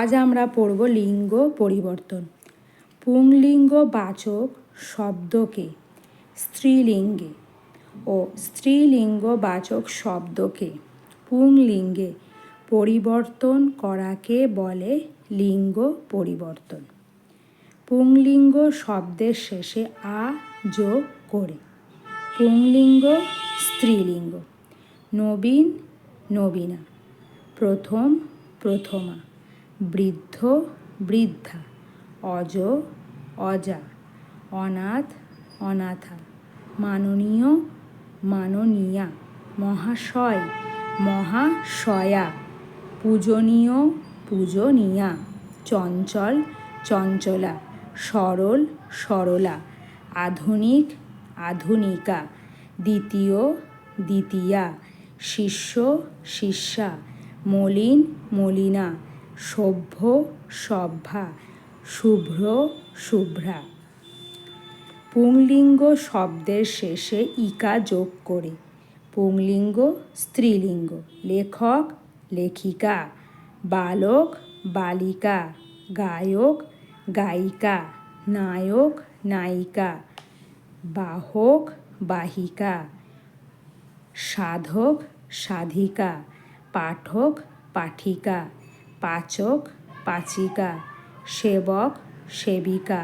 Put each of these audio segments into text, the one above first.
আজ আমরা পড়ব লিঙ্গ পরিবর্তন। পুংলিঙ্গ বাচক শব্দকে স্ত্রীলিঙ্গে ও স্ত্রীলিঙ্গ বাচক শব্দকে পুংলিঙ্গে পরিবর্তন করাকে বলে লিঙ্গ পরিবর্তন। পুংলিঙ্গ শব্দের শেষে আ যোগ করে। পুংলিঙ্গ, স্ত্রীলিঙ্গ। নবীন, নবীনা। প্রথম, প্রথমা। বৃদ্ধ, বৃদ্ধা, অজ, অজা, অনাথ, অনাথা, মাননীয়, মাননীয়া, মহাশয়, মহাশয়া, পূজনীয়, পূজনীয়া, চঞ্চল, চঞ্চলা, সরল, সরলা, আধুনিক, আধুনিকা, দ্বিতীয়, দ্বিতীয়া, শিষ্য, শিষ্যা, মলিন, মলিনা সভ্য সভ্যা, শুভ্র শুভ্রা। পুংলিঙ্গ শব্দের শেষে ইকা যোগ করে। পুংলিঙ্গ স্ত্রীলিঙ্গ, লেখক, লেখিকা, বালক, বালিকা, গায়ক, গায়িকা, নায়ক, নায়িকা, বাহক, বাহিকা, সাধক, সাধিকা, পাঠক, পাঠিকা পাচক পাচিকা সেবক সেবিকা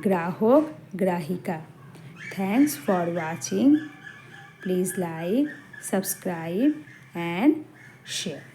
গ্রাহক গ্রাহিকা thanks for watching please like subscribe and share